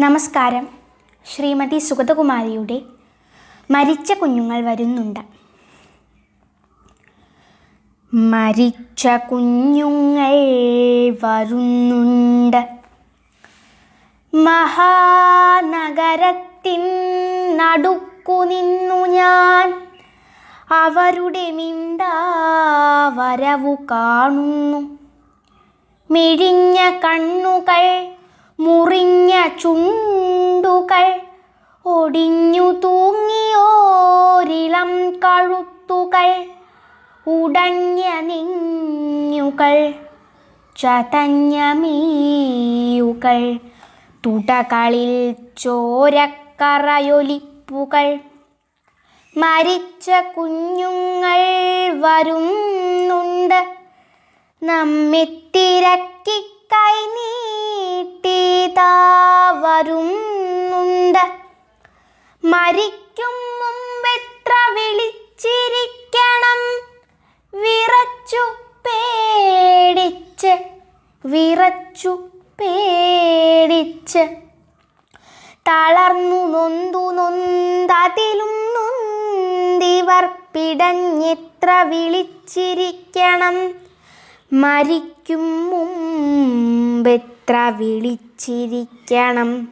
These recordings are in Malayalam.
നമസ്കാരം. ശ്രീമതി സുഗതകുമാരിയുടെ മരിച്ച കുഞ്ഞുങ്ങൾ വരുന്നുണ്ട്. മരിച്ച കുഞ്ഞുങ്ങൾ വരുന്നുണ്ട്. മഹാനഗരത്തിൻ നടുക്കു നിന്നു ഞാൻ. അവരുടെ മിണ്ടാ വരവു കാണുന്നു. മിഴിഞ്ഞ കണ്ണുകൾ മുറിഞ്ഞ ചുണ്ടുകൾ ഒടിഞ്ഞു തൂങ്ങിയോരിളം കഴുത്തുകൾ ഉടഞ്ഞ നിങ്ങുകൾ ചതഞ്ഞ മീയുകൾ തുടകളിൽ ചോരക്കറയൊലിപ്പുകൾ. മരിച്ച കുഞ്ഞുങ്ങൾ വരുന്നുണ്ട്. നമ്മെത്തിരക്കി കൈ നീട്ടിതാ വരുന്നുണ്ട്. മരിക്കും മുമ്പെത്ര വിളിച്ചിരിക്കണം? വിറച്ചു പേടിച്ച് വിറച്ചു പേടിച്ച്. തളർന്നു നൊന്തു നൊന്തതിലും നൊന്തിവർ പിടഞ്ഞെത്ര വിളിച്ചിരിക്കണം? മരിക്കും മുമ്പെത്ര വിളിച്ചിരിക്കണം?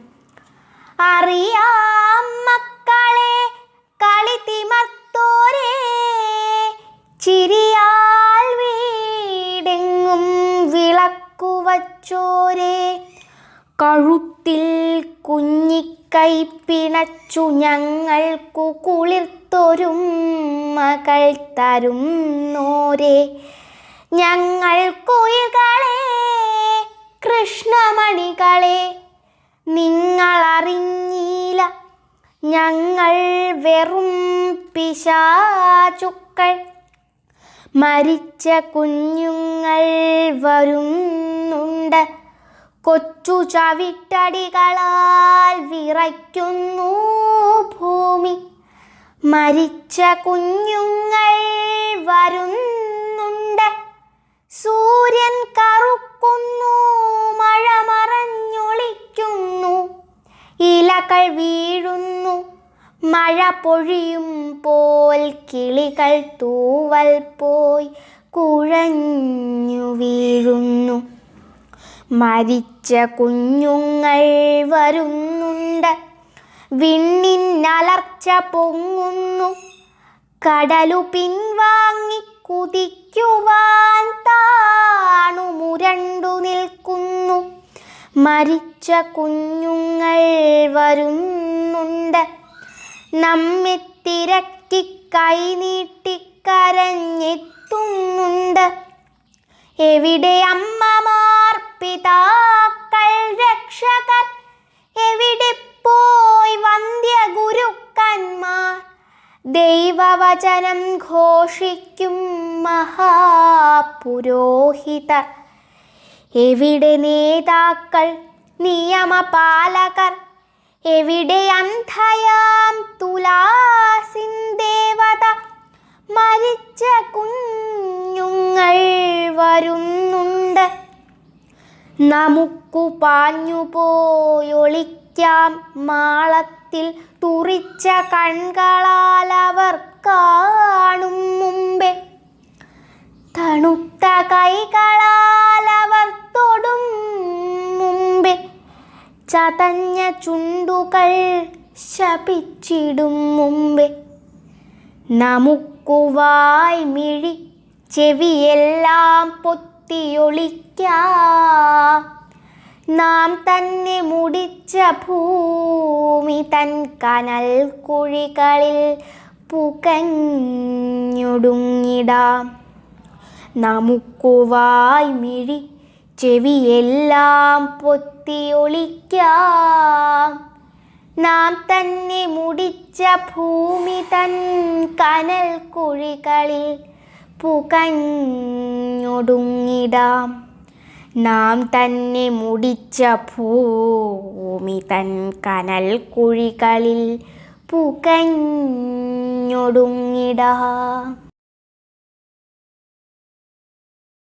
അറിയാം മക്കളെ കളി തിമർത്തോരേ. ചിരിയാൽ വീടെങ്ങും വിളക്കു വച്ചോരേ കഴുത്തിൽ കുഞ്ഞിക്കൈ പിണച്ചു ഞങ്ങൾക്കു കുളിർത്തൊരും മകൾ തരും നോരേ ഞങ്ങൾക്കുയികളെ കൃഷ്ണമണികളെ നിങ്ങളറിഞ്ഞില്ല. ഞങ്ങൾ വെറും പിശാചുക്കൾ. മരിച്ച കുഞ്ഞുങ്ങൾ വരുന്നുണ്ട്. കൊച്ചു ചവിട്ടടികളാൽ വിറയ്ക്കുന്നു ഭൂമി. മരിച്ച കുഞ്ഞുങ്ങൾ വരുന്നുണ്ട്. സൂര്യൻ ഇലകൾ വീഴുന്നു. മഴ പൊഴിയും പോൽ കിളികൾ തൂവൽ പോയി കുഴഞ്ഞു വീഴുന്നു. മരിച്ച കുഞ്ഞുങ്ങൾ വരുന്നുണ്ട്. വിണ്ണിനലർച്ച പൊങ്ങുന്നു. കടലു പിൻവാങ്ങി കുതിക്കുവാൻ താണു മുരണ്ടു നിൽക്കുന്നു മരിച്ച കുഞ്ഞുങ്ങൾ വരുന്നുണ്ട്. നമ്മെ തിരക്കി കൈനീട്ടിക്കരഞ്ഞെത്തുന്നുണ്ട് എവിടെ അമ്മമാർ പിതാക്കൾ രക്ഷകർ? എവിടെ പോയി വന്ധ്യ ഗുരുക്കന്മാർ ദൈവവചനം ഘോഷിക്കും മഹാപുരോഹിതർ. എവിടെ നേതാക്കൾ നിയമപാലകർ എവിടെ അന്ധയാം തുലാസിൻ ദേവത? മരിച്ച കുഞ്ഞുങ്ങൾ വരുന്നുണ്ട്. നമുക്കു പാഞ്ഞുപോയൊളിക്കാം മാളത്തിൽ തുറിച്ച കൺകളാൽ അവർ ചതഞ്ഞ ചുണ്ടുകൾ ശപിച്ചിടും മുമ്പേ. നമുക്കു വായ് മിഴി ചെവിയെല്ലാം പൊത്തിയൊളിക്കാം. നാം തന്നെ മുടിച്ച ഭൂമി തൻ കനൽ കുഴികളിൽ പുകഞ്ഞൊടുങ്ങിടാം. നമുക്കു വായ് മിഴി ചെവിയെല്ലാം പൊത്തിയൊളിക്കാം നാം തന്നെ മുടിച്ച ഭൂമി തൻ കനൽ കുഴികളിൽ പുകഞ്ഞൊടുങ്ങിടാം. നാം തന്നെ മുടിച്ച ഭൂമി തൻ കനൽ കുഴികളിൽ പുകഞ്ഞൊടുങ്ങിടാം.